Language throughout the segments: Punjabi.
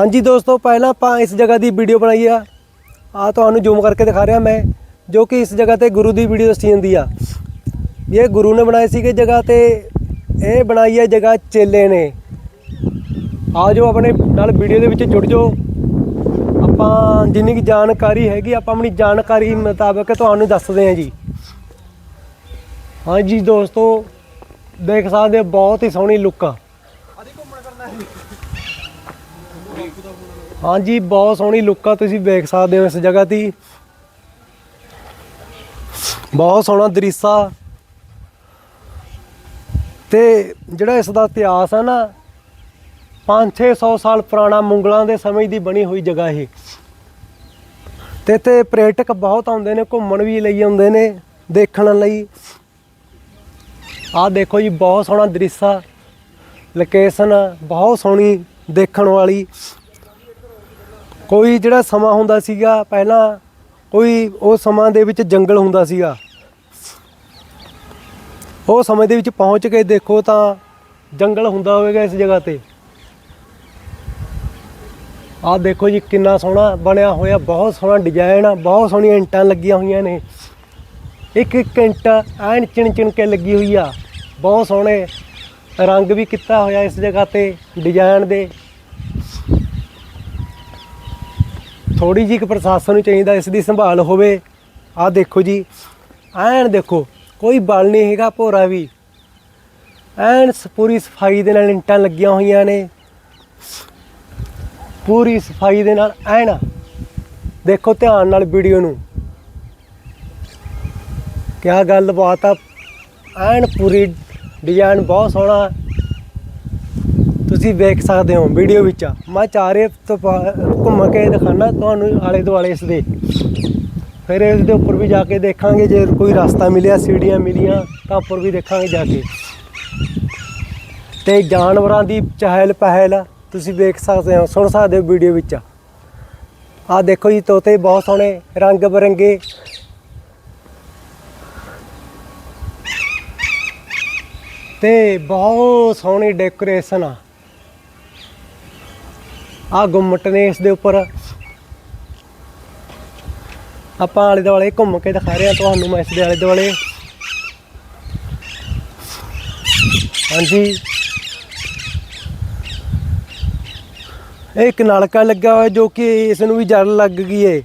ਹਾਂਜੀ ਦੋਸਤੋ, ਪਹਿਲਾਂ ਆਪਾਂ ਇਸ ਜਗ੍ਹਾ ਦੀ ਵੀਡੀਓ ਬਣਾਈ ਆ। ਆ ਤੁਹਾਨੂੰ ਜ਼ੂਮ ਕਰਕੇ ਦਿਖਾ ਰਿਹਾ ਮੈਂ, ਜੋ ਕਿ ਇਸ ਜਗ੍ਹਾ ਤੇ ਗੁਰੂ ਦੀ ਵੀਡੀਓ ਦੱਸੀ ਜਾਂਦੀ ਆ। ਇਹ ਗੁਰੂ ਨੇ ਬਣਾਈ ਸੀਗੇ ਜਗ੍ਹਾ ਤੇ, ਇਹ ਬਣਾਈ ਹੈ ਜਗ੍ਹਾ ਚੇਲੇ ਨੇ। ਆ ਜਾਓ ਆਪਣੇ ਨਾਲ ਵੀਡੀਓ ਦੇ ਵਿੱਚ ਜੁੜ ਜਾਓ। ਆਪਾਂ ਜਿੰਨੀ ਕੀ ਜਾਣਕਾਰੀ ਹੈਗੀ, ਆਪਾਂ ਆਪਣੀ ਜਾਣਕਾਰੀ ਮੁਤਾਬਕ ਤੁਹਾਨੂੰ ਦੱਸਦੇ ਹਾਂ ਜੀ। ਹਾਂਜੀ ਦੋਸਤੋ, ਦੇਖ ਸਕਦੇ ਬਹੁਤ ਹੀ ਸੋਹਣੀ ਲੁੱਕ ਆ। ਹਾਂਜੀ, ਬਹੁਤ ਸੋਹਣੀ ਲੁੱਕ ਆ, ਤੁਸੀਂ ਵੇਖ ਸਕਦੇ ਹੋ ਇਸ ਜਗ੍ਹਾ ਦੀ। ਬਹੁਤ ਸੋਹਣਾ ਦ੍ਰਿਸ਼ਾ। ਆ ਤੇ ਜਿਹੜਾ ਇਸ ਦਾ ਇਤਿਹਾਸ ਹੈ ਨਾ 5-600 ਸਾਲ ਪੁਰਾਣਾ ਮੁਗਲਾਂ ਦੇ ਸਮੇਂ ਦੀ ਬਣੀ ਹੋਈ ਜਗ੍ਹਾ ਇਹ। ਤੇ ਇੱਥੇ ਪ੍ਰੇਟਕ ਬਹੁਤ ਆਉਂਦੇ ਨੇ, ਘੁੰਮਣ ਵੀ ਲਈ ਆਉਂਦੇ ਨੇ, ਦੇਖਣ ਲਈ। ਆਹ ਦੇਖੋ ਜੀ, ਬਹੁਤ ਸੋਹਣਾ ਦ੍ਰਿਸ਼। ਆ ਲੋਕੇਸ਼ਨ ਬਹੁਤ ਸੋਹਣੀ ਦੇਖਣ ਵਾਲੀ। ਕੋਈ ਜਿਹੜਾ ਸਮਾਂ ਹੁੰਦਾ ਸੀਗਾ ਪਹਿਲਾਂ, ਕੋਈ ਉਹ ਸਮਾਂ ਦੇ ਵਿੱਚ ਜੰਗਲ ਹੁੰਦਾ ਸੀਗਾ। ਉਹ ਸਮੇਂ ਦੇ ਵਿੱਚ ਪਹੁੰਚ ਕੇ ਦੇਖੋ ਤਾਂ ਜੰਗਲ ਹੁੰਦਾ ਹੋਵੇਗਾ ਇਸ ਜਗ੍ਹਾ ਤੇ। ਆਹ ਦੇਖੋ ਜੀ ਕਿੰਨਾ ਸੋਹਣਾ ਬਣਿਆ ਹੋਇਆ, ਬਹੁਤ ਸੋਹਣਾ ਡਿਜ਼ਾਈਨ ਆ, ਬਹੁਤ ਸੋਹਣੀਆਂ ਇੰਟਾਂ ਲੱਗੀਆਂ ਹੋਈਆਂ ਨੇ। ਇੱਕ ਇੱਕ ਇੰਟ ਐਨ ਚਿਣ ਚਿਣ ਕੇ ਲੱਗੀ ਹੋਈ ਆ। ਬਹੁਤ ਸੋਹਣੇ ਰੰਗ ਵੀ ਕੀਤਾ ਹੋਇਆ ਇਸ ਜਗ੍ਹਾ ਤੇ ਡਿਜ਼ਾਈਨ ਦੇ। ਥੋੜੀ ਜਿਹੀ ਕੁ ਪ੍ਰਸ਼ਾਸਨ ਨੂੰ ਚਾਹੀਦਾ ਇਸ ਦੀ ਸੰਭਾਲ ਹੋਵੇ। ਆਹ ਦੇਖੋ ਜੀ, ਐਨ ਦੇਖੋ, ਕੋਈ ਬਲ ਨਹੀਂ ਹੈਗਾ ਭੋਰਾ ਵੀ। ਐਨ ਸ- ਪੂਰੀ ਸਫ਼ਾਈ ਦੇ ਨਾਲ ਇੰਟਾਂ ਲੱਗੀਆਂ ਹੋਈਆਂ ਨੇ। ਪੂਰੀ ਸਫ਼ਾਈ ਦੇ ਨਾਲ ਐਨ। ਦੇਖੋ ਧਿਆਨ ਨਾਲ ਵੀਡੀਓ ਨੂੰ। ਕਿਆ ਗੱਲ ਬਾਤ ਆ। ਐਨ ਪੂਰੀ ਡਿਜ਼ਾਈਨ ਬਹੁਤ ਸੋਹਣਾ। ਤੁਸੀਂ ਵੇਖ ਸਕਦੇ ਹੋ ਵੀਡੀਓ ਵਿੱਚ। ਮੈਂ ਚਾਰੇ ਤੋਂ ਘੁੰਮ ਕੇ ਦਿਖਾਣਾ ਤੁਹਾਨੂੰ ਆਲੇ ਦੁਆਲੇ ਇਸ ਦੇ। ਫਿਰ ਇਸ ਦੇ ਉੱਪਰ ਵੀ ਜਾ ਕੇ ਦੇਖਾਂਗੇ, ਜੇ ਕੋਈ ਰਸਤਾ ਮਿਲਿਆ, ਸੀੜੀਆਂ ਮਿਲੀਆਂ, ਤਾਂ ਉੱਪਰ ਵੀ ਦੇਖਾਂਗੇ ਜਾ ਕੇ। ਤੇ ਜਾਨਵਰਾਂ ਦੀ ਚਹਿਲ ਪਹਿਲ ਤੁਸੀਂ ਵੇਖ ਸਕਦੇ ਹੋ, ਸੁਣ ਸਕਦੇ ਹੋ ਵੀਡੀਓ ਵਿੱਚ। ਆਹ ਦੇਖੋ ਜੀ, ਤੋਤੇ ਬਹੁਤ ਸੋਹਣੇ, ਰੰਗ ਬਰੰਗੇ। ਤੇ ਬਹੁਤ ਸੋਹਣੀ ਡੈਕੋਰੇਸ਼ਨ ਆ। ਆ ਗੁੰਮਟ ਨੇ ਇਸ ਦੇ ਉੱਪਰ। ਆਪਾਂ ਆਲੇ ਦੁਆਲੇ ਘੁੰਮ ਕੇ ਦਿਖਾ ਰਹੇ ਹਾਂ ਤੁਹਾਨੂੰ ਮੈਂ ਇਸ ਦੇ ਆਲੇ ਦੁਆਲੇ। ਹਾਂਜੀ। ਇਹ ਇੱਕ ਨਲਕਾ ਲੱਗਾ ਹੋਇਆ ਜੋ ਕਿ ਇਸ ਨੂੰ ਵੀ ਜੜ ਲੱਗ ਗਈ ਏ।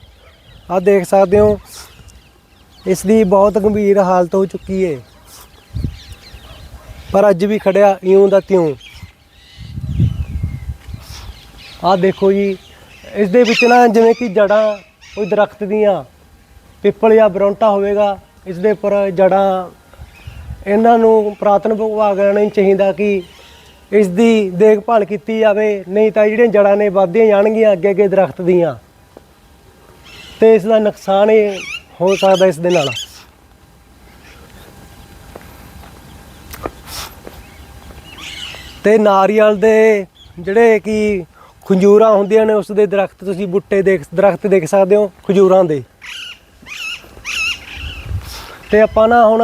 ਆ ਦੇਖ ਸਕਦੇ ਹੋ। ਇਸ ਦੀ ਬਹੁਤ ਗੰਭੀਰ ਹਾਲਤ ਹੋ ਚੁੱਕੀ ਏ। ਪਰ ਅੱਜ ਵੀ ਖੜਿਆ ਇਉਂ ਦਾ ਤਿਉਂ। ਆਹ ਦੇਖੋ ਜੀ ਇਸ ਦੇ ਵਿੱਚ ਨਾ ਜਿਵੇਂ ਕਿ ਜੜਾਂ ਕੋਈ ਦਰਖਤ ਦੀਆਂ, ਪਿੱਪਲ ਜਾਂ ਬਰੌਂਟਾ ਹੋਵੇਗਾ ਇਸ ਦੇ ਉੱਪਰ ਜੜਾਂ, ਇਹਨਾਂ ਨੂੰ ਪੁਰਾਤਨ ਵਿਭਾਗ ਨਹੀਂ ਚਾਹੀਦਾ ਕਿ ਇਸ ਦੀ ਦੇਖਭਾਲ ਕੀਤੀ ਜਾਵੇ, ਨਹੀਂ ਤਾਂ ਜਿਹੜੀਆਂ ਜੜਾਂ ਨੇ ਵੱਧਦੀਆਂ ਜਾਣਗੀਆਂ ਅੱਗੇ ਅੱਗੇ ਦਰਖਤ ਦੀਆਂ। ਤੇ ਇਸ ਦਾ ਨੁਕਸਾਨ ਇਹ ਹੋ ਸਕਦਾ ਇਸ ਦੇ ਨਾਲ। ਤੇ ਨਾਰੀਅਲ ਦੇ ਜਿਹੜੇ ਕਿ ਖੰਜੂਰਾਂ ਹੁੰਦੀਆਂ ਨੇ ਉਸ ਦੇ ਦਰਖਤ, ਤੁਸੀਂ ਬੁੱਟੇ ਦੇਖ, ਦਰਖਤ ਦੇਖ ਸਕਦੇ ਹੋ, ਖਜੂਰਾਂ ਦੇ। ਤੇ ਆਪਾਂ ਨਾ ਹੁਣ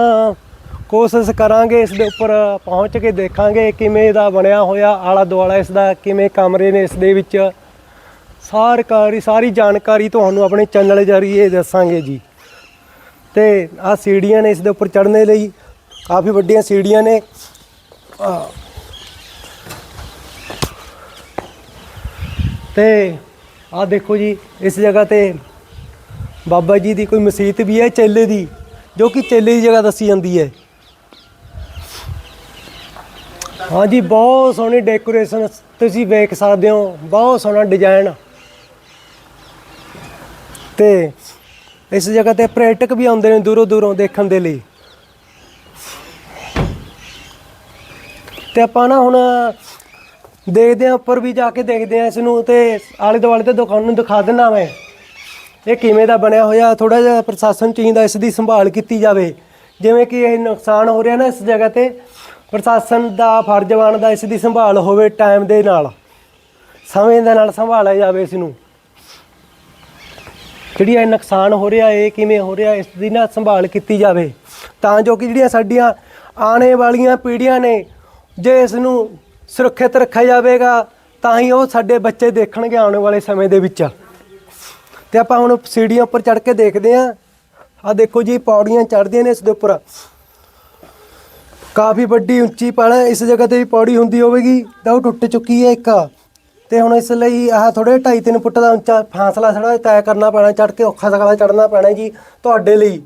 ਕੋਸ਼ਿਸ਼ ਕਰਾਂਗੇ ਇਸ ਦੇ ਉੱਪਰ ਪਹੁੰਚ ਕੇ ਦੇਖਾਂਗੇ ਕਿਵੇਂ ਇਹਦਾ ਬਣਿਆ ਹੋਇਆ ਆਲਾ ਦੁਆਲਾ, ਇਸ ਦਾ ਕਿਵੇਂ ਕਮਰੇ ਨੇ ਇਸ ਦੇ ਵਿੱਚ। ਸਾਰਕਾਰੀ ਸਾਰੀ ਜਾਣਕਾਰੀ ਤੁਹਾਨੂੰ ਆਪਣੇ ਚੈਨਲ ਜਰੀਏ ਦੱਸਾਂਗੇ ਜੀ। ਤੇ ਆਹ ਸੀੜੀਆਂ ਨੇ ਇਸ ਦੇ ਉੱਪਰ ਚੜ੍ਹਨੇ ਲਈ, ਕਾਫੀ ਵੱਡੀਆਂ ਸੀੜੀਆਂ ਨੇ। ਤੇ ਆਹ ਦੇਖੋ ਜੀ, ਇਸ ਜਗ੍ਹਾ ਤੇ ਬਾਬਾ ਜੀ ਦੀ ਕੋਈ ਮਸੀਤ ਵੀ ਹੈ ਚੇਲੇ ਦੀ, ਜੋ ਕਿ ਚੇਲੇ ਦੀ ਜਗ੍ਹਾ ਦੱਸੀ ਜਾਂਦੀ ਹੈ। ਹਾਂਜੀ ਬਹੁਤ ਸੋਹਣੀ ਡੈਕੋਰੇਸ਼ਨ ਤੁਸੀਂ ਵੇਖ ਸਕਦੇ ਹੋ, ਬਹੁਤ ਸੋਹਣਾ ਡਿਜ਼ਾਈਨ ਤੇ ਇਸ ਜਗ੍ਹਾ ਤੇ ਪ੍ਰੈਟਕ ਵੀ ਆਉਂਦੇ ਨੇ ਦੂਰੋਂ ਦੂਰੋਂ ਦੇਖਣ ਦੇ ਲਈ। ਤੇ ਆਪਾਂ ਨਾ ਹੁਣ ਦੇਖਦੇ ਆ, ਉੱਪਰ ਵੀ ਜਾ ਕੇ ਦੇਖਦੇ ਆ ਇਸ ਨੂੰ ਤੇ ਆਲੇ ਦੁਆਲੇ ਤੇ ਦੁਕਾਨ ਨੂੰ ਦਿਖਾ ਦਿੰਦਾ ਮੈਂ। ਇਹ ਕਿਵੇਂ ਦਾ ਬਣਿਆ ਹੋਇਆ ਥੋੜਾ ਜਿਹਾ ਪ੍ਰਸ਼ਾਸਨ ਚਾਹੀਦਾ ਇਸ ਦੀ ਸੰਭਾਲ ਕੀਤੀ ਜਾਵੇ। ਜਿਵੇਂ ਕਿ ਇਹ ਨੁਕਸਾਨ ਹੋ ਰਿਹਾ ਨਾ ਇਸ ਜਗ੍ਹਾ ਤੇ, ਪ੍ਰਸ਼ਾਸਨ ਦਾ, ਫਰਜ਼ ਬਣਦਾ ਇਸ ਦੀ ਸੰਭਾਲ ਹੋਵੇ ਟਾਈਮ ਦੇ ਨਾਲ। ਸਮੇਂ ਦੇ ਨਾਲ ਸੰਭਾਲਿਆ ਜਾਵੇ ਇਸ ਨੂੰ। ਜਿਹੜੀ ਇਹ ਨੁਕਸਾਨ ਹੋ ਰਿਹਾ, ਇਹ ਕਿਵੇਂ ਹੋ ਰਿਹਾ, ਇਸ ਦੀ ਨਾ ਸੰਭਾਲ ਕੀਤੀ ਜਾਵੇ। ਤਾਂ ਜੋ ਕਿ ਜਿਹੜੀਆਂ ਸਾਡੀਆਂ ਆਉਣੇ ਵਾਲੀਆਂ ਪੀੜ੍ਹੀਆਂ ਨੇ, ਜੇ ਇਸ ਨੂੰ ਸੁਰੱਖਿਅਤ ਰੱਖਿਆ ਜਾਵੇਗਾ, ਤਾਂ ਹੀ ਉਹ ਸਾਡੇ ਬੱਚੇ ਦੇਖਣਗੇ ਆਉਣ ਵਾਲੇ ਸਮੇਂ ਦੇ ਵਿੱਚ। ਤੇ ਆਪਾਂ ਹੁਣ ਸੀੜੀਆਂ ਉੱਪਰ ਚੜ ਕੇ ਦੇਖਦੇ ਆਂ ਆ ਦੇਖੋ ਜੀ, ਪੌੜੀਆਂ ਚੜ੍ਹਦੀਆਂ ਨੇ ਇਸ ਦੇ ਉੱਪਰ। ਕਾਫੀ ਵੱਡੀ ਉੱਚੀ ਪੜ ਇਸ ਜਗ੍ਹਾ ਤੇ ਵੀ ਪੌੜੀ ਹੁੰਦੀ ਹੋਵੇਗੀ, ਤਾਂ ਉਹ ਟੁੱਟ ਚੁੱਕੀ ਹੈ ਇੱਕ। ਤੇ ਹੁਣ ਇਸ ਲਈ ਆਹ ਥੋੜੇ 2.5 3 ਫੁੱਟ ਦਾ ਉੱਚਾ ਫਾਸਲਾ ਥੋੜਾ ਤੈਅ ਕਰਨਾ ਪੈਣਾ ਚੜ ਕੇ ਔਖਾ ਸਗਲਾ ਚੜਨਾ ਪੈਣਾ ਜੀ, ਤੁਹਾਡੇ ਲਈ।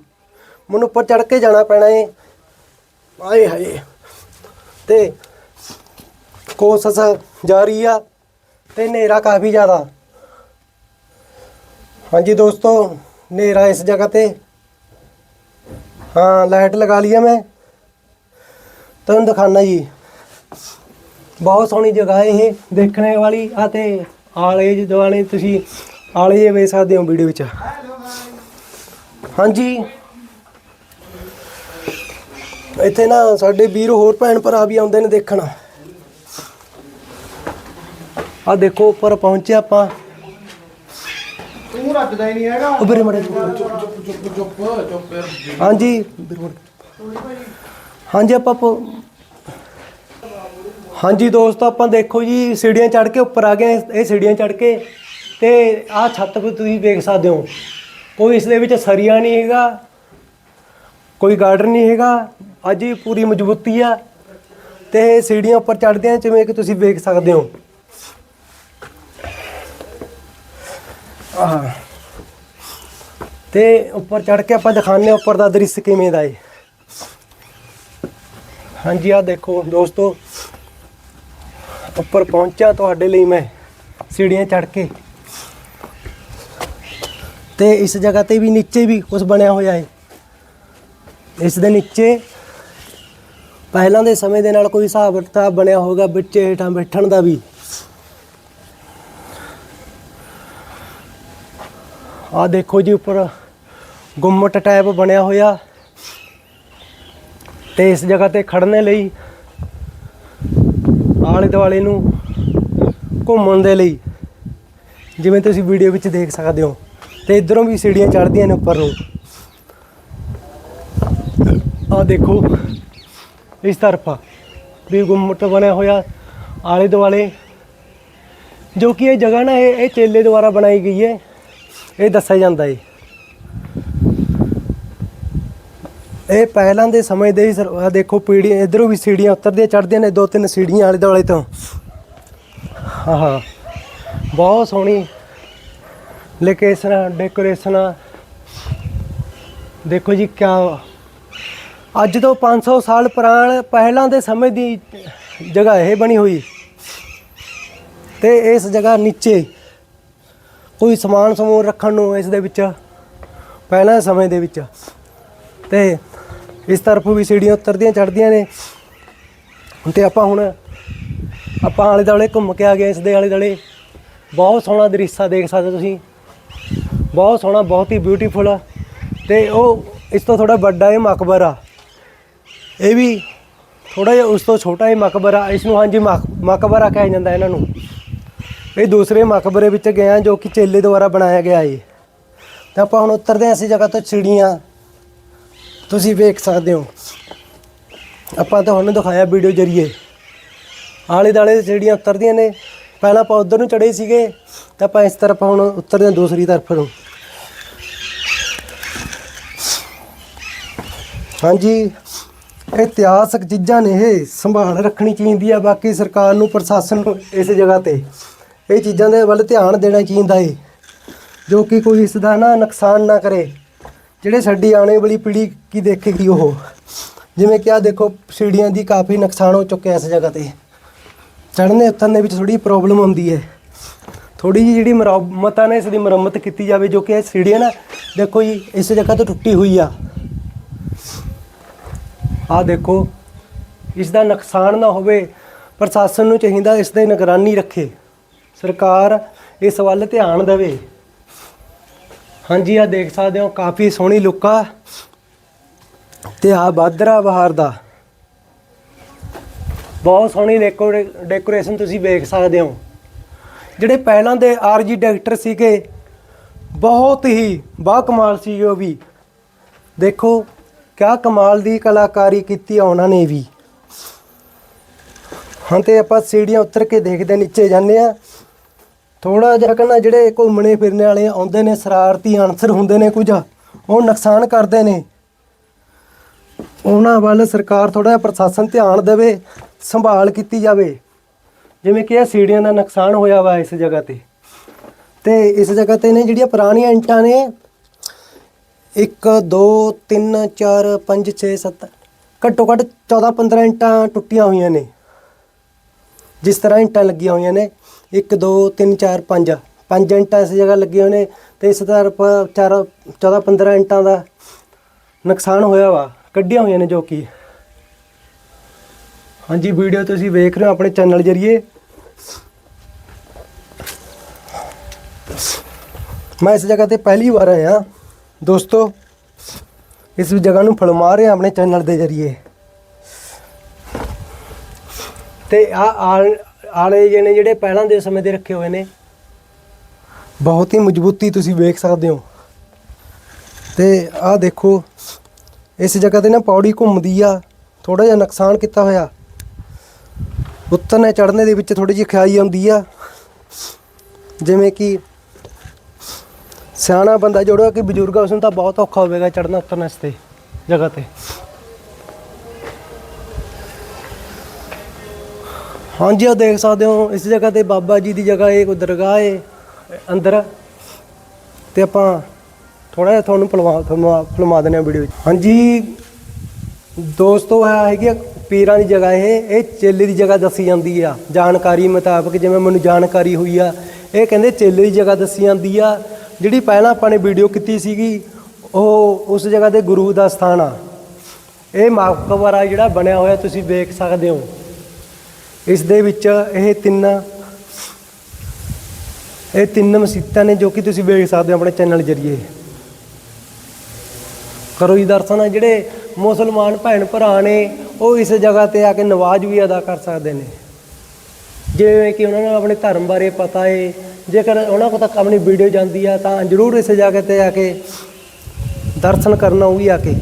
ਮੈਨੂੰ ਉੱਪਰ ਚੜ ਕੇ ਜਾਣਾ ਪੈਣਾ ਏ। ਆਏ ਹਾਏ। ਤੇ ਕੋਸ਼ਿਸ਼ ਜਾਰੀ ਆ ਤੇ ਹਨੇਰਾ ਕਾਫੀ ਜ਼ਿਆਦਾ। ਹਾਂਜੀ ਦੋਸਤੋ, ਹਨੇਰਾ ਇਸ ਜਗ੍ਹਾ ਤੇ। ਹਾਂ, ਲਾਈਟ ਲਗਾ ਲਈ ਆ ਮੈਂ। ਤੁਹਾਨੂੰ ਦਿਖਾਣਾ ਜੀ। ਬਹੁਤ ਸੋਹਣੀ ਜਗ੍ਹਾ ਇਹ ਦੇਖਣੇ ਵਾਲੀ ਆ ਤੇ ਆਲੇ ਦੁਆਲੇ ਤੁਸੀਂ ਆਲੇ ਜੇ ਵੇਖ ਸਕਦੇ ਹੋ ਵੀਡੀਓ ਵਿੱਚ। ਹਾਂਜੀ। ਇੱਥੇ ਨਾ ਸਾਡੇ ਵੀਰ ਹੋਰ ਭੈਣ ਭਰਾ ਵੀ ਆਉਂਦੇ ਨੇ ਦੇਖਣ। ਆ ਦੇਖੋ ਉੱਪਰ ਪਹੁੰਚੇ ਆਪਾਂ। ਤੂੰ ਰੱਜਦਾ ਹੀ ਨਹੀਂ ਹੈਗਾ। ਉਬਰੇ ਮੜੇ ਚੁੱਪ ਚੁੱਪ ਚੁੱਪ ਚੁੱਪ ਹਾਂਜੀ ਵੀਰ ਮੜੇ। ਹਾਂਜੀ। ਆਪਾਂ ਹਾਂਜੀ ਦੋਸਤੋ ਆਪਾਂ ਦੇਖੋ ਜੀ ਸੀੜੀਆਂ ਚੜ੍ਹ ਕੇ ਉੱਪਰ ਆ ਗਏ ਹਾਂ। ਇਹ ਸੀੜੀਆਂ ਚੜ੍ਹ ਕੇ ਤੇ ਆਹ ਛੱਤ ਵੀ ਤੁਸੀਂ ਵੇਖ ਸਕਦੇ ਹੋ। ਕੋਈ ਇਸ ਦੇ ਵਿੱਚ ਸਰੀਆ ਨਹੀਂ ਹੈਗਾ ਕੋਈ ਗਾਰਡਨ ਨਹੀਂ ਹੈਗਾ। ਅੱਜ ਵੀ ਪੂਰੀ ਮਜ਼ਬੂਤੀ ਆ ਤੇ ਇਹ ਸੀੜੀਆਂ ਉੱਪਰ ਚੜ੍ਹਦੇ ਆ ਜਿਵੇਂ ਕਿ ਤੁਸੀਂ ਵੇਖ ਸਕਦੇ ਹੋ। ਆਹ। ਤੇ ਉੱਪਰ ਚੜ੍ਹ ਕੇ ਆਪਾਂ ਦਿਖਾਉਂਦੇ ਹਾਂ ਉੱਪਰ ਦਾ ਦ੍ਰਿਸ਼ ਕਿਵੇਂ ਦਾ ਏ। ਹਾਂਜੀ ਆ ਦੇਖੋ ਦੋਸਤੋ, ਉੱਪਰ ਪਹੁੰਚਿਆ ਤੁਹਾਡੇ ਲਈ ਮੈਂ ਸੀੜੀਆਂ ਚੜ੍ਹ ਕੇ। ਤੇ ਇਸ ਜਗ੍ਹਾ ਤੇ ਵੀ ਨੀਚੇ ਵੀ ਕੁਝ ਬਣਿਆ ਹੋਇਆ ਹੈ ਇਸ ਦੇ ਨੀਚੇ ਪਹਿਲਾਂ ਦੇ ਸਮੇਂ ਦੇ ਨਾਲ ਕੋਈ ਹਿਸਾਬ ਕਿਤਾਬ ਬਣਿਆ ਹੋਗਾ ਵਿੱਚ ਹੇਠਾਂ ਬੈਠਣ ਦਾ ਵੀ। ਆ ਦੇਖੋ ਜੀ ਉੱਪਰ ਗੁੰਮਟ ਟਾਈਪ ਬਣਿਆ ਹੋਇਆ। ਤੇ ਇਸ ਜਗ੍ਹਾ ਤੇ ਖੜਨੇ ਲਈ ਆਲੇ ਦੁਆਲੇ ਨੂੰ ਘੁੰਮਣ ਦੇ ਲਈ ਜਿਵੇਂ ਤੁਸੀਂ ਵੀਡੀਓ ਵਿੱਚ ਦੇਖ ਸਕਦੇ ਹੋ। ਤੇ ਇਧਰੋਂ ਵੀ ਸੀੜੀਆਂ ਚੜ੍ਹਦੀਆਂ ਨੇ ਉੱਪਰ ਨੂੰ। ਆ ਦੇਖੋ ਇਸ ਤਰਫਾ ਵੀ ਗੁੰਮਟ ਬਣਿਆ ਹੋਇਆ ਆਲੇ ਦੁਆਲੇ ਜੋ ਕਿ ਇਹ ਜਗ੍ਹਾ ਨਾ, ਇਹ ਇਹ ਚੇਲੇ ਦੁਆਰਾ ਬਣਾਈ ਗਈ ਹੈ। ਇਹ ਦੱਸਿਆ ਜਾਂਦਾ ਹੈ ਇਹ ਪਹਿਲਾਂ ਦੇ ਸਮੇਂ ਦੇ ਹੀ ਸਰ- ਦੇਖੋ ਪੀੜੀ ਇਧਰੋਂ ਵੀ ਸੀੜੀਆਂ ਉਤਰਦੀਆਂ, ਚੜ੍ਹਦੀਆਂ ਨੇ, ਦੋ ਤਿੰਨ ਸੀੜੀਆਂ ਆਲੇ ਦੁਆਲੇ ਤੋਂ। ਆਹਾ ਬਹੁਤ ਸੋਹਣੀ ਲੋਕੇਸ਼ਨ ਡੈਕੋਰੇਸ਼ਨ ਦੇਖੋ ਜੀ ਕਿਆ ਅੱਜ ਤੋਂ 500 ਸਾਲ ਪੁਰਾਣ, ਪਹਿਲਾਂ ਦੇ ਸਮੇਂ ਦੀ ਜਗ੍ਹਾ ਇਹ ਬਣੀ ਹੋਈ। ਤੇ ਇਸ ਜਗ੍ਹਾ ਨੀਚੇ ਕੋਈ ਸਮਾਨ ਸਮੂਨ ਰੱਖਣ ਨੂੰ ਇਸ ਦੇ ਵਿੱਚ, ਪਹਿਲਾਂ ਸਮੇਂ ਦੇ ਵਿੱਚ। ਤੇ ਇਸ ਤਰਫ ਵੀ ਸੀੜੀਆਂ ਉਤਰਦੀਆਂ, ਚੜ੍ਹਦੀਆਂ ਨੇ। ਤੇ ਆਪਾਂ ਹੁਣ, ਆਪਾਂ ਆਲੇ ਦੁਆਲੇ ਘੁੰਮ ਕੇ ਆ ਗਏ, ਇਸ ਦੇ ਆਲੇ ਦੁਆਲੇ। ਬਹੁਤ ਸੋਹਣਾ ਦ੍ਰਿਸ਼ਾ ਦੇਖ ਸਕਦੇ ਤੁਸੀਂ। ਬਹੁਤ ਸੋਹਣਾ, ਬਹੁਤ ਹੀ ਬਿਊਟੀਫੁਲ ਤੇ ਉਹ ਇਸ ਤੋਂ ਥੋੜਾ ਵੱਡਾ ਇਹ ਮਕਬਰਾ ਇਹ ਵੀ ਥੋੜਾ ਜਿਹਾ ਉਸ ਤੋਂ ਛੋਟਾ ਇਹ ਮਕਬਰਾ ਇਸ ਨੂੰ ਹਾਂਜੀ ਮਕ- ਮਕਬਰਾ ਕਿਹਾ ਜਾਂਦਾ ਇਹਨਾਂ ਨੂੰ। ਇਹ ਦੂਸਰੇ ਮਕਬਰੇ ਵਿੱਚ ਗਏ ਆ ਜੋ ਕਿ ਚੇਲੇ ਦੁਆਰਾ ਬਣਾਇਆ ਗਿਆ ਹੈ ਤਾਂ ਆਪਾਂ ਹੁਣ ਉਤਰਦੇ ਹਾਂ ਇਸ ਜਗ੍ਹਾ ਤੋਂ ਚਿੜੀਆਂ। ਤੁਸੀਂ ਵੇਖ ਸਕਦੇ ਹੋ। ਆਪਾਂ ਤੁਹਾਨੂੰ ਦਿਖਾਇਆ ਵੀਡੀਓ ਜਰੀਏ। ਆਲੇ ਦਾਲੇ ਚਿੜੀਆਂ ਉਤਰਦੀਆਂ ਨੇ। ਪਹਿਲਾਂ ਆਪਾਂ ਉਧਰ ਨੂੰ ਚੜੇ ਸੀਗੇ। ਤਾਂ ਆਪਾਂ ਇਸ ਤਰਫ ਹੁਣ ਉਤਰਦੇ ਹਾਂ ਦੂਸਰੀ ਤਰਫ ਨੂੰ। ਹਾਂਜੀ, ਇਤਿਹਾਸਕ ਚੀਜ਼ਾਂ ਨੇ ਇਹ। ਸੰਭਾਲ ਰੱਖਣੀ ਚਾਹੀਦੀ ਆ। ਬਾਕੀ ਸਰਕਾਰ ਨੂੰ, ਪ੍ਰਸ਼ਾਸਨ ਨੂੰ ਇਸ ਜਗ੍ਹਾ ਤੇ। ਇਹ ਚੀਜ਼ਾਂ ਦੇ ਵੱਲ ਧਿਆਨ ਦੇਣਾ ਚਾਹੀਦਾ ਏ, ਜੋ ਕਿ ਕੋਈ ਇਸ ਦਾ ਨਾ ਨੁਕਸਾਨ ਨਾ ਕਰੇ। ਜਿਹੜੇ ਸਾਡੀ ਆਉਣੇ ਵਾਲੀ ਪੀੜ੍ਹੀ ਕੀ ਦੇਖੇਗੀ ਉਹ? ਜਿਵੇਂ ਕਿ ਆ ਦੇਖੋ, ਸੀੜੀਆਂ ਦੀ ਕਾਫੀ ਨੁਕਸਾਨ ਹੋ ਚੁੱਕਿਆ ਇਸ ਜਗ੍ਹਾ ਤੇ। ਚੜ੍ਹਨੇ ਉਤਰਨੇ ਵਿੱਚ ਥੋੜੀ ਪ੍ਰੋਬਲਮ ਆਉਂਦੀ ਹੈ ਥੋੜੀ ਜਿਹੀ ਜਿਹੜੀ ਮੁਰੰਮਤ ਆ ਨਾ ਇਸ ਦੀ ਮੁਰੰਮਤ ਕੀਤੀ ਜਾਵੇ, ਜੋ ਕਿ ਇਹ ਸੀੜੀਆਂ ਨਾ ਦੇਖੋ ਜੀ, ਇਸ ਜਗ੍ਹਾ ਤੋਂ ਟੁੱਟੀ ਹੋਈ ਆ। ਆ ਦੇਖੋ, ਇਸ ਦਾ ਨੁਕਸਾਨ ਨਾ ਹੋਵੇ, ਪ੍ਰਸ਼ਾਸਨ ਨੂੰ ਚਾਹੀਦਾ ਇਸ ਦੀ ਨਿਗਰਾਨੀ ਰੱਖੇ। ਸਰਕਾਰ ਇਸ ਵੱਲ ਧਿਆਨ ਦੇਵੇ। ਹਾਂਜੀ ਆ ਦੇਖ ਸਕਦੇ ਹੋ, ਕਾਫੀ ਸੋਹਣੀ ਲੁੱਕ ਆ ਤੇ ਆ ਬਾਦਰਾ ਬਹਾਰ ਦਾ। ਬਹੁਤ ਸੋਹਣੀ ਡੈਕੋਰੇ- ਡੈਕੋਰੇਸ਼ਨ ਤੁਸੀਂ ਵੇਖ ਸਕਦੇ ਹੋ। ਜਿਹੜੇ ਪਹਿਲਾਂ ਦੇ ਆਰਜੀ ਡਾਇਰੈਕਟਰ ਸੀਗੇ, ਬਹੁਤ ਹੀ ਬਾ ਕਮਾਲ ਸੀ ਉਹ ਵੀ। ਦੇਖੋ, ਕਿਆ ਕਮਾਲ ਦੀ ਕਲਾਕਾਰੀ ਕੀਤੀ ਆ ਉਹਨਾਂ ਨੇ ਵੀ। ਹਾਂ, ਤੇ ਆਪਾਂ ਸੀੜੀਆਂ ਉਤਰ ਕੇ ਦੇਖਦੇ ਨੀਚੇ ਜਾਂਦੇ ਆ ਥੋੜਾ ਜਿਹਾ ਕਹਿੰਦਾ ਜਿਹੜੇ ਘੁੰਮਣੇ ਫਿਰਨੇ ਵਾਲੇ ਆਉਂਦੇ ਨੇ, ਸ਼ਰਾਰਤੀ ਅਨਸਰ ਹੁੰਦੇ ਨੇ ਕੁਝ, ਉਹ ਨੁਕਸਾਨ ਕਰਦੇ ਨੇ। ਉਹਨਾਂ ਵੱਲ ਸਰਕਾਰ ਥੋੜਾ ਜਿਹਾ ਪ੍ਰਸ਼ਾਸਨ ਧਿਆਨ ਦੇਵੇ, ਸੰਭਾਲ ਕੀਤੀ ਜਾਵੇ। ਜਿਵੇਂ ਕਿ ਇਹ ਸੀੜੀਆਂ ਦਾ ਨੁਕਸਾਨ ਹੋਇਆ ਵਾ ਇਸ ਜਗ੍ਹਾ ਤੇ। ਤੇ ਇਸ ਜਗ੍ਹਾ ਤੇ ਨੇ ਜਿਹੜੀਆਂ ਪੁਰਾਣੀਆਂ ਇੰਟਾਂ ਨੇ 1 2 3 4 5 6 7 ਘੱਟੋ ਘੱਟ 14 15 ਇੰਟਾਂ ਟੁੱਟੀਆਂ ਹੋਈਆਂ ਨੇ। ਜਿਸ ਤਰ੍ਹਾਂ ਇੰਟਾਂ ਲੱਗੀਆਂ ਹੋਈਆਂ ਨੇ। 1 2 3 4 5 ਪੰਜ ਇੰਟਾਂ ਇਸ ਜਗ੍ਹਾ ਲੱਗੀਆਂ ਹੋਈਆਂ ਨੇ ਤੇ ਇਸ ਤਰ੍ਹਾਂ 4 14 15 ਇੰਟਾਂ ਦਾ ਨੁਕਸਾਨ ਹੋਇਆ ਵਾ, ਕੱਢੀਆਂ ਹੋਈਆਂ ਨੇ ਜੋ ਕਿ। ਹਾਂਜੀ, ਵੀਡੀਓ ਤੁਸੀਂ ਵੇਖ ਰਹੇ ਹੋ ਆਪਣੇ ਚੈਨਲ ਜਰੀਏ। ਮੈਂ ਇਸ ਜਗ੍ਹਾ ਤੇ ਪਹਿਲੀ ਵਾਰ ਆਇਆ। ਦੋਸਤੋ, ਇਸ ਜਗ੍ਹਾ ਨੂੰ ਫਲਮਾ ਰਹੇ ਆਪਣੇ ਚੈਨਲ ਦੇ ਜਰੀਏ। ਤੇ ਆ ਆਲੇ ਜਿਹੇ ਨੇ ਜਿਹੜੇ ਪਹਿਲਾਂ ਦੇ ਸਮੇਂ ਦੇ ਰੱਖੇ ਹੋਏ ਨੇ। ਬਹੁਤ ਹੀ ਮਜ਼ਬੂਤੀ ਤੁਸੀਂ ਵੇਖ ਸਕਦੇ ਹੋ। ਤੇ ਆਹ ਦੇਖੋ, ਇਸ ਜਗ੍ਹਾ ਤੇ ਨਾ ਪੌੜੀ ਘੁੰਮਦੀ ਆ ਥੋੜਾ ਜਿਹਾ ਨੁਕਸਾਨ ਕੀਤਾ ਹੋਇਆ। ਉੱਤਰਨੇ ਚੜ੍ਹਨੇ ਦੇ ਵਿੱਚ ਥੋੜੀ ਜਿਹੀ ਖਿਆਈ ਆਉਂਦੀ ਆ। ਜਿਵੇਂ ਕਿ ਸਿਆਣਾ ਬੰਦਾ ਜਿਹੜਾ ਕਿ ਬਜ਼ੁਰਗ ਆ ਉਸ ਨੂੰ ਤਾਂ ਬਹੁਤ ਔਖਾ ਹੋਵੇਗਾ ਚੜ੍ਹਨਾ, ਉਤਰਨਾ ਇਸ ਤੇ ਜਗ੍ਹਾ ਤੇ। ਹਾਂਜੀ ਆ ਦੇਖ ਸਕਦੇ ਹੋ, ਇਸ ਜਗ੍ਹਾ ਤੇ ਬਾਬਾ ਜੀ ਦੀ ਜਗ੍ਹਾ ਇਹ ਕੋਈ ਦਰਗਾਹ ਹੈ ਅੰਦਰ। ਤੇ ਆਪਾਂ ਥੋੜਾ ਜਿਹਾ ਤੁਹਾਨੂੰ ਫਲਵਾ ਫਲਵਾ ਫਲਮਾ ਦਿੰਦੇ ਹਾਂ ਵੀਡੀਓ ਵਿੱਚ। ਹਾਂਜੀ, ਦੋਸਤੋ ਆ ਹੈਗੀ ਆ ਪੀਰਾਂ ਦੀ ਜਗ੍ਹਾ ਇਹ ਇਹ ਚੇਲੇ ਦੀ ਜਗ੍ਹਾ ਦੱਸੀ ਜਾਂਦੀ ਆ। ਜਾਣਕਾਰੀ ਮੁਤਾਬਕ ਜਿਵੇਂ ਮੈਨੂੰ ਜਾਣਕਾਰੀ ਹੋਈ ਆ, ਇਹ ਕਹਿੰਦੇ ਚੇਲੇ ਦੀ ਜਗ੍ਹਾ ਦੱਸੀ ਜਾਂਦੀ ਆ। ਜਿਹੜੀ ਪਹਿਲਾਂ ਆਪਾਂ ਨੇ ਵੀਡੀਓ ਕੀਤੀ ਸੀਗੀ, ਉਹ ਉਸ ਜਗ੍ਹਾ ਦੇ ਗੁਰੂ ਦਾ ਸਥਾਨ ਆ। ਇਹ ਮਕਬਰਾ ਜਿਹੜਾ ਬਣਿਆ ਹੋਇਆ, ਤੁਸੀਂ ਵੇਖ ਸਕਦੇ ਹੋ। ਇਸ ਦੇ ਵਿੱਚ ਇਹ ਤਿੰਨ ਇਹ ਤਿੰਨ ਮਸੀਤਾਂ ਨੇ ਜੋ ਕਿ ਤੁਸੀਂ ਵੇਖ ਸਕਦੇ ਹੋ ਆਪਣੇ ਚੈਨਲ ਜਰੀਏ। ਕਰੋ ਜੀ ਦਰਸ਼ਨ ਆ ਜਿਹੜੇ ਮੁਸਲਮਾਨ ਭੈਣ ਭਰਾ ਨੇ, ਉਹ ਇਸ ਜਗ੍ਹਾ ਤੇ ਆ ਕੇ ਨਵਾਜ਼ ਵੀ ਅਦਾ ਕਰ ਸਕਦੇ ਨੇ। ਜਿਵੇਂ ਕਿ ਉਹਨਾਂ ਨੂੰ ਆਪਣੇ ਧਰਮ ਬਾਰੇ ਪਤਾ ਏ, ਜੇਕਰ ਉਹਨਾਂ ਕੋਲ ਤੱਕ ਆਪਣੀ ਵੀਡੀਓ ਜਾਂਦੀ ਆ, ਤਾਂ ਜ਼ਰੂਰ ਇਸ ਜਗ੍ਹਾ ਤੇ ਆ ਕੇ ਦਰਸ਼ਨ ਕਰਨਾ ਉਹ ਵੀ ਆ ਕੇ।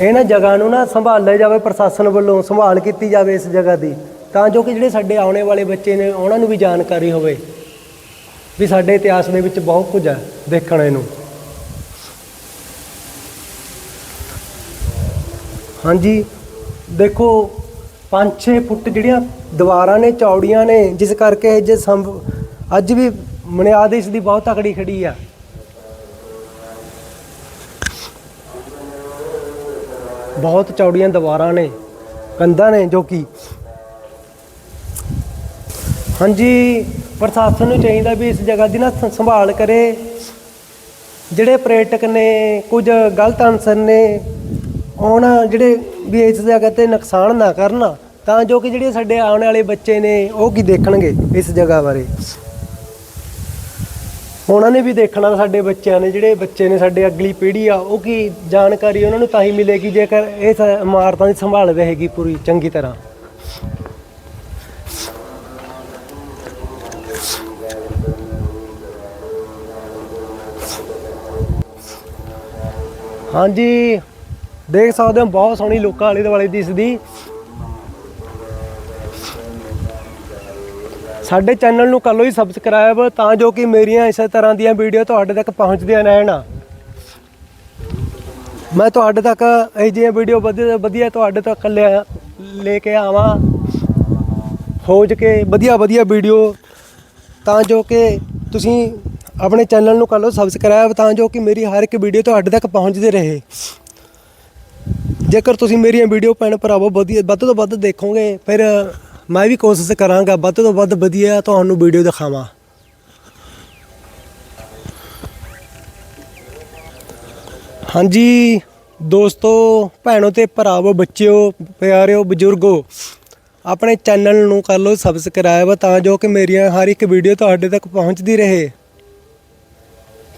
ਇਹਨਾਂ ਜਗ੍ਹਾ ਨੂੰ ਨਾ ਸੰਭਾਲਿਆ ਜਾਵੇ, ਪ੍ਰਸ਼ਾਸਨ ਵੱਲੋਂ ਸੰਭਾਲ ਕੀਤੀ ਜਾਵੇ ਇਸ ਜਗ੍ਹਾ ਦੀ, ਤਾਂ ਜੋ ਕਿ ਜਿਹੜੇ ਸਾਡੇ ਆਉਣੇ ਵਾਲੇ ਬੱਚੇ ਨੇ, ਉਹਨਾਂ ਨੂੰ ਵੀ ਜਾਣਕਾਰੀ ਹੋਵੇ ਵੀ ਸਾਡੇ ਇਤਿਹਾਸ ਦੇ ਵਿੱਚ ਬਹੁਤ ਕੁਝ ਹੈ ਦੇਖਣ ਨੂੰ ਹਾਂਜੀ, ਦੇਖੋ 5-6 ਫੁੱਟ ਜਿਹੜੀਆਂ ਦੀਵਾਰਾਂ ਨੇ, ਚੌੜੀਆਂ ਨੇ, ਜਿਸ ਕਰਕੇ ਜੇ ਸੰਭ ਅੱਜ ਵੀ ਮਨਿਆਦ ਇਸ ਦੀ ਬਹੁਤ ਤਕੜੀ ਖੜੀ ਆ। ਬਹੁਤ ਚੌੜੀਆਂ ਦੀਵਾਰਾਂ ਨੇ, ਕੰਧਾਂ ਨੇ ਜੋ ਕਿ। ਹਾਂਜੀ, ਪ੍ਰਸ਼ਾਸਨ ਨੂੰ ਚਾਹੀਦਾ ਵੀ ਇਸ ਜਗ੍ਹਾ ਦੀ ਨਾ ਸੰਭਾਲ ਕਰੇ। ਜਿਹੜੇ ਪ੍ਰੇਟਕ ਨੇ, ਕੁਝ ਗਲਤ ਅਨਸਰ ਨੇ ਉਹਨਾਂ ਜਿਹੜੇ ਵੀ ਇਸ ਜਗ੍ਹਾ ਤੇ ਨੁਕਸਾਨ ਨਾ ਕਰਨ, ਤਾਂ ਜੋ ਕਿ ਜਿਹੜੇ ਸਾਡੇ ਆਉਣ ਵਾਲੇ ਬੱਚੇ ਨੇ, ਉਹ ਕੀ ਦੇਖਣਗੇ ਇਸ ਜਗ੍ਹਾ ਬਾਰੇ। ਉਹਨਾਂ ਨੇ ਵੀ ਦੇਖਣਾ ਸਾਡੇ ਬੱਚਿਆਂ ਨੇ, ਜਿਹੜੇ ਬੱਚੇ ਨੇ ਸਾਡੇ ਅਗਲੀ ਪੀੜ੍ਹੀ ਆ, ਉਹ ਕੀ ਜਾਣਕਾਰੀ ਉਹਨਾਂ ਨੂੰ ਤਾਂ ਹੀ ਮਿਲੇਗੀ ਜੇਕਰ ਇਹ ਸ- ਇਮਾਰਤਾਂ ਦੀ ਸੰਭਾਲ ਰਹੇਗੀ ਪੂਰੀ ਚੰਗੀ ਤਰ੍ਹਾਂ। ਹਾਂਜੀ, ਦੇਖ ਸਕਦੇ ਹੋ, ਬਹੁਤ ਸੋਹਣੀ ਲੋਕਾਂ ਆਲੇ ਦੁਆਲੇ ਦਿਸਦੀ। ਸਾਡੇ ਚੈਨਲ ਨੂੰ ਕਰ ਲਓ ਜੀ ਸਬਸਕ੍ਰਾਈਬ ਤਾਂ ਜੋ ਕਿ ਮੇਰੀਆਂ ਇਸੇ ਤਰ੍ਹਾਂ ਦੀਆਂ ਵੀਡੀਓ ਤੁਹਾਡੇ ਤੱਕ ਪਹੁੰਚਦੀਆਂ ਰਹਿਣ। ਮੈਂ ਤੁਹਾਡੇ ਤੱਕ ਇਹ ਜਿਹੀਆਂ ਵੀਡੀਓ ਵਧੀਆ ਵਧੀਆ ਤੁਹਾਡੇ ਤੱਕ ਲਿਆ ਲੈ ਕੇ ਆਵਾਂ। ਖੋਜ ਕੇ ਵਧੀਆ ਵਧੀਆ ਵੀਡੀਓ ਤਾਂ ਜੋ ਕਿ ਤੁਸੀਂ ਆਪਣੇ ਚੈਨਲ ਨੂੰ ਕਰ ਲਓ ਸਬਸਕ੍ਰਾਈਬ ਤਾਂ ਜੋ ਕਿ ਮੇਰੀ ਹਰ ਇੱਕ ਵੀਡੀਓ ਤੁਹਾਡੇ ਤੱਕ ਪਹੁੰਚਦੀ ਰਹੇ। ਜੇਕਰ ਤੁਸੀਂ ਮੇਰੀਆਂ ਵੀਡੀਓ ਭੈਣ ਭਰਾਵੋ ਵਧੀਆ ਵੱਧ ਤੋਂ ਵੱਧ ਦੇਖੋਗੇ, ਫਿਰ ਮੈਂ ਵੀ ਕੋਸ਼ਿਸ਼ ਕਰਾਂਗਾ, ਵੱਧ ਤੋਂ ਵੱਧ ਵਧੀਆ ਤੁਹਾਨੂੰ ਵੀਡੀਓ ਦਿਖਾਵਾਂ। ਹਾਂਜੀ, ਦੋਸਤੋ, ਭੈਣੋ ਤੇ ਭਰਾਵੋ, ਬੱਚਿਓ, ਪਿਆਰਿਓ, ਬਜ਼ੁਰਗੋ, ਆਪਣੇ ਚੈਨਲ ਨੂੰ ਕਰ ਲਓ ਸਬਸਕ੍ਰਾਈਬ ਤਾਂ ਜੋ ਕਿ ਮੇਰੀਆਂ ਹਰ ਇੱਕ ਵੀਡੀਓ ਤੁਹਾਡੇ ਤੱਕ ਪਹੁੰਚਦੀ ਰਹੇ।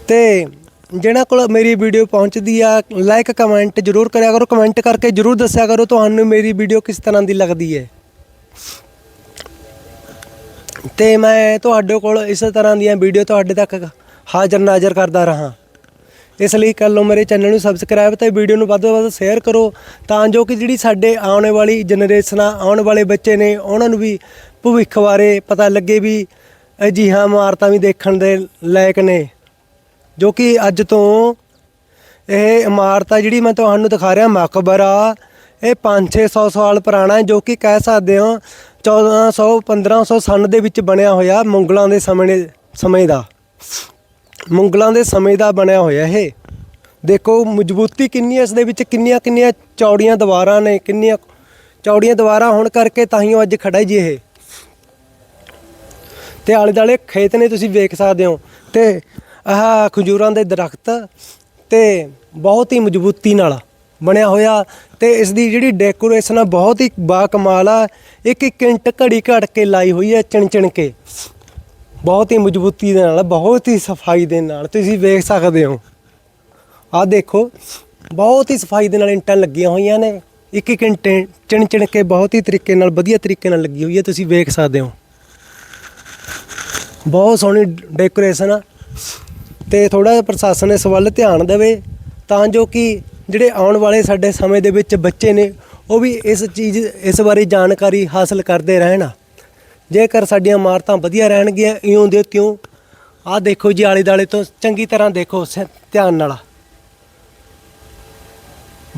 ਤੇ ਜਿਹਨਾਂ ਕੋਲ ਮੇਰੀ ਵੀਡੀਓ ਪਹੁੰਚਦੀ ਆ ਲਾਈਕ ਕਮੈਂਟ ਜਰੂਰ ਕਰਿਆ ਕਰੋ ਕਮੈਂਟ ਕਰਕੇ ਜਰੂਰ ਦੱਸਿਆ ਕਰੋ ਤੁਹਾਨੂੰ ਮੇਰੀ ਵੀਡੀਓ ਕਿਸ ਤਰ੍ਹਾਂ ਦੀ ਲੱਗਦੀ ਹੈ। ਤੇ ਮੈਂ ਤੁਹਾਡੇ ਕੋਲ ਇਸੇ ਤਰ੍ਹਾਂ ਦੀਆਂ ਵੀਡੀਓ ਤੁਹਾਡੇ ਤੱਕ ਹਾਜ਼ਰ ਨਾਜ਼ਰ ਕਰਦਾ ਰਹਾ। ਇਸ ਲਈ ਕਰ ਲਓ ਮੇਰੇ ਚੈਨਲ ਨੂੰ ਸਬਸਕ੍ਰਾਈਬ ਤੇ ਵੀਡੀਓ ਨੂੰ ਵੱਧ ਤੋਂ ਵੱਧ ਸ਼ੇਅਰ ਕਰੋ ਤਾਂ ਜੋ ਕਿ ਜਿਹੜੀ ਸਾਡੇ ਆਉਣ ਵਾਲੀ ਜਨਰੇਸ਼ਨ ਆਉਣ ਵਾਲੇ ਬੱਚੇ ਨੇ, ਉਹਨਾਂ ਨੂੰ ਵੀ ਭਵਿੱਖ ਬਾਰੇ ਪਤਾ ਲੱਗੇ ਵੀ ਅਜਿਹੀਆਂ ਇਮਾਰਤਾਂ ਵੀ ਦੇਖਣ ਦੇ ਲਾਇਕ ਨੇ। ਜੋ ਕਿ ਅੱਜ ਤੋਂ ਇਹ ਇਮਾਰਤ ਆ ਜਿਹੜੀ ਮੈਂ ਤੁਹਾਨੂੰ ਦਿਖਾ ਰਿਹਾ ਮਕਬਰਾ ਇਹ 5-600 ਸਾਲ ਪੁਰਾਣਾ ਹੈ ਜੋ ਕਿ ਕਹਿ ਸਕਦੇ ਹਾਂ 1400 1500 ਸਨ ਦੇ ਵਿੱਚ ਬਣਿਆ ਹੋਇਆ ਮੁਗਲਾਂ ਦੇ ਸਮੇਂ ਸਮੇਂ ਦਾ। ਮੁਗਲਾਂ ਦੇ ਸਮੇਂ ਦਾ ਬਣਿਆ ਹੋਇਆ ਇਹ। ਦੇਖੋ ਮਜ਼ਬੂਤੀ ਕਿੰਨੀ ਹੈ, ਇਸ ਦੇ ਵਿੱਚ ਕਿੰਨੀਆਂ ਕਿੰਨੀਆਂ ਚੌੜੀਆਂ ਦੀਵਾਰਾਂ ਨੇ, ਕਿੰਨੀਆਂ ਚੌੜੀਆਂ ਦੀਵਾਰਾਂ ਹੋਣ ਕਰਕੇ ਤਾਂ ਹੀ ਉਹ ਅੱਜ ਖੜਾ ਜੀ ਇਹ। ਤੇ ਆਲੇ ਦਾਲੇ ਖੇਤ ਨੇ ਤੁਸੀਂ ਵੇਖ ਸਕਦੇ ਹੋ, ਤੇ ਆਹ ਖਜੂਰਾਂ ਦੇ ਦਰਖਤ ਤੇ ਬਹੁਤ ਹੀ ਮਜ਼ਬੂਤੀ ਨਾਲ ਬਣਿਆ ਹੋਇਆ ਤੇ ਇਸ ਦੀ ਜਿਹੜੀ ਡੈਕੋਰੇਸ਼ਨ ਆ ਬਹੁਤ ਹੀ ਬਾ ਕਮਾਲ ਆ। ਇੱਕ ਇੱਕ ਇੰਟ ਘੜੀ ਘੜ ਕੇ ਲਾਈ ਹੋਈ ਹੈ ਚਿਣ ਚਿਣ ਕੇ। ਬਹੁਤ ਹੀ ਮਜ਼ਬੂਤੀ ਦੇ ਨਾਲ, ਬਹੁਤ ਹੀ ਸਫ਼ਾਈ ਦੇ ਨਾਲ ਤੁਸੀਂ ਵੇਖ ਸਕਦੇ ਹੋ। ਆਹ ਦੇਖੋ, ਬਹੁਤ ਹੀ ਸਫ਼ਾਈ ਦੇ ਨਾਲ ਇੰਟਾਂ ਲੱਗੀਆਂ ਹੋਈਆਂ ਨੇ। ਇੱਕ ਇੱਕ ਇੰਟ ਚਿਣ ਚਿਣ ਕੇ ਬਹੁਤ ਹੀ ਤਰੀਕੇ ਨਾਲ, ਵਧੀਆ ਤਰੀਕੇ ਨਾਲ ਲੱਗੀ ਹੋਈ ਹੈ ਤੁਸੀਂ ਵੇਖ ਸਕਦੇ ਹੋ। ਬਹੁਤ ਸੋਹਣੀ ਡੈਕੋਰੇਸ਼ਨ ਆ। ਤੇ ਥੋੜਾ ਜਿਹਾ ਪ੍ਰਸ਼ਾਸਨ ਇਸ ਵੱਲ ਧਿਆਨ ਦੇਵੇ ਤਾਂ ਜੋ ਕਿ ਜਿਹੜੇ ਆਉਣ ਵਾਲੇ ਸਾਡੇ ਸਮੇਂ ਦੇ ਵਿੱਚ ਬੱਚੇ ਨੇ, ਉਹ ਵੀ ਇਸ ਚੀਜ਼, ਇਸ ਬਾਰੇ ਜਾਣਕਾਰੀ ਹਾਸਲ ਕਰਦੇ ਰਹਿਣ। ਜੇਕਰ ਸਾਡੀਆਂ ਇਮਾਰਤਾਂ ਵਧੀਆ ਰਹਿਣਗੀਆਂ, ਇਉਂ ਦੇ ਤਿਉਂ, ਆਹ ਦੇਖੋ ਜੀ ਆਲੇ ਦਾਲੇ ਤੋਂ ਚੰਗੀ ਤਰ੍ਹਾਂ ਦੇਖੋ ਸ- ਧਿਆਨ ਨਾਲ।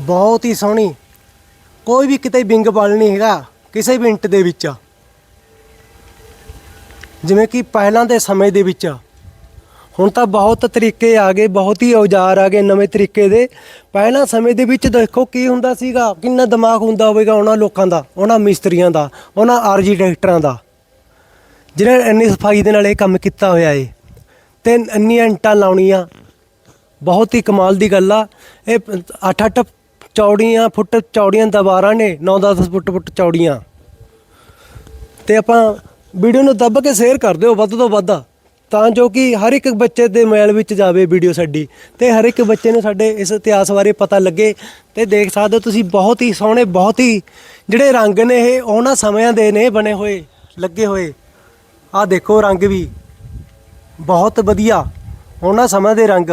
ਬਹੁਤ ਹੀ ਸੋਹਣੀ। ਕੋਈ ਵੀ ਕਿਤੇ ਵਿੰਗ ਬਲ ਨਹੀਂ ਹੈਗਾ, ਕਿਸੇ ਵੀ ਇੰਟ ਦੇ ਵਿੱਚ। ਜਿਵੇਂ ਕਿ ਪਹਿਲਾਂ ਦੇ ਸਮੇਂ ਦੇ ਵਿੱਚ ਹੁਣ ਤਾਂ ਬਹੁਤ ਤਰੀਕੇ ਆ ਗਏ, ਬਹੁਤ ਹੀ ਔਜ਼ਾਰ ਆ ਗਏ ਨਵੇਂ ਤਰੀਕੇ ਦੇ। ਪਹਿਲਾਂ ਸਮੇਂ ਦੇ ਵਿੱਚ ਦੇਖੋ ਕੀ ਹੁੰਦਾ ਸੀਗਾ, ਕਿੰਨਾ ਦਿਮਾਗ ਹੁੰਦਾ ਹੋਵੇਗਾ ਉਹਨਾਂ ਲੋਕਾਂ ਦਾ, ਉਹਨਾਂ ਮਿਸਤਰੀਆਂ ਦਾ, ਉਹਨਾਂ ਆਰਕੀਟੈਕਟਰਾਂ ਦਾ। ਜਿਹਨਾਂ ਇੰਨੀ ਸਫ਼ਾਈ ਦੇ ਨਾਲ ਇਹ ਕੰਮ ਕੀਤਾ ਹੋਇਆ ਏ। ਤੇ ਇੰਨੀਆਂ ਇੰਟਾਂ ਲਾਉਣੀਆਂ। ਬਹੁਤ ਹੀ ਕਮਾਲ ਦੀ ਗੱਲ ਆ। ਇਹ 8-8 ਚੌੜੀਆਂ ਫੁੱਟ ਚੌੜੀਆਂ ਦੀਵਾਰਾਂ ਨੇ 9-10 ਫੁੱਟ ਫੁੱਟ ਚੌੜੀਆਂ। ਤੇ ਆਪਾਂ ਵੀਡੀਓ ਨੂੰ ਦੱਬ ਕੇ ਸ਼ੇਅਰ ਕਰ ਦਿਓ, ਵੱਧ ਤੋਂ ਵੱਧ। ਤਾਂ ਜੋ ਕਿ ਹਰ ਇੱਕ ਬੱਚੇ ਦੇ ਮੋਬਾਈਲ ਵਿੱਚ ਜਾਵੇ ਵੀਡੀਓ ਸਾਡੀ। ਤੇ ਹਰ ਇੱਕ ਬੱਚੇ ਨੂੰ ਸਾਡੇ ਇਸ ਇਤਿਹਾਸ ਬਾਰੇ ਪਤਾ ਲੱਗੇ। ਤੇ ਦੇਖ ਸਕਦੇ ਹੋ ਤੁਸੀਂ ਬਹੁਤ ਹੀ ਸੋਹਣੇ, ਬਹੁਤ ਹੀ ਜਿਹੜੇ ਰੰਗ ਨੇ ਇਹ, ਉਹਨਾਂ ਸਮਿਆਂ ਦੇ ਨੇ ਬਣੇ ਹੋਏ, ਲੱਗੇ ਹੋਏ। ਆਹ ਦੇਖੋ ਰੰਗ ਵੀ। ਬਹੁਤ ਵਧੀਆ। ਉਹਨਾਂ ਸਮੇਂ ਦੇ ਰੰਗ।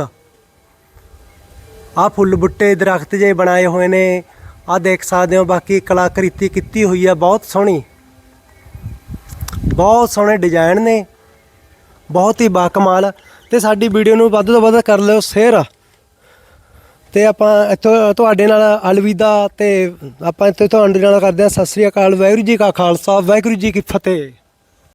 ਆਹ ਫੁੱਲ ਬੁੱਟੇ, ਦਰਖਤ ਜੇ ਬਣਾਏ ਹੋਏ ਨੇ। ਆਹ ਦੇਖ ਸਕਦੇ ਹੋ ਬਾਕੀ ਕਲਾਕ੍ਰਿਤੀ ਕੀਤੀ ਹੋਈ ਆ, ਬਹੁਤ ਸੋਹਣੀ। ਬਹੁਤ ਸੋਹਣੇ ਡਿਜ਼ਾਈਨ ਨੇ। ਬਹੁਤ ਹੀ ਬਾਕਮਾਲ ਤੇ ਸਾਡੀ ਵੀਡੀਓ ਨੂੰ ਵੱਧ ਤੋਂ ਵੱਧ ਕਰ ਲਿਓ ਸ਼ੇਅਰ। ਤੇ ਆਪਾਂ ਇੱਥੋਂ, ਤੁਹਾਡੇ ਨਾਲ ਅਲਵਿਦਾ ਤੇ ਆਪਾਂ ਇੱਥੇ ਤੁਹਾਡੇ ਨਾਲ ਕਰਦੇ ਹਾਂ। ਸਤਿ ਸ੍ਰੀ ਅਕਾਲ, ਵਾਹਿਗੁਰੂ ਜੀ ਕਾ ਖਾਲਸਾ, ਵਾਹਿਗੁਰੂ ਜੀ ਕੀ ਫਤਿਹ।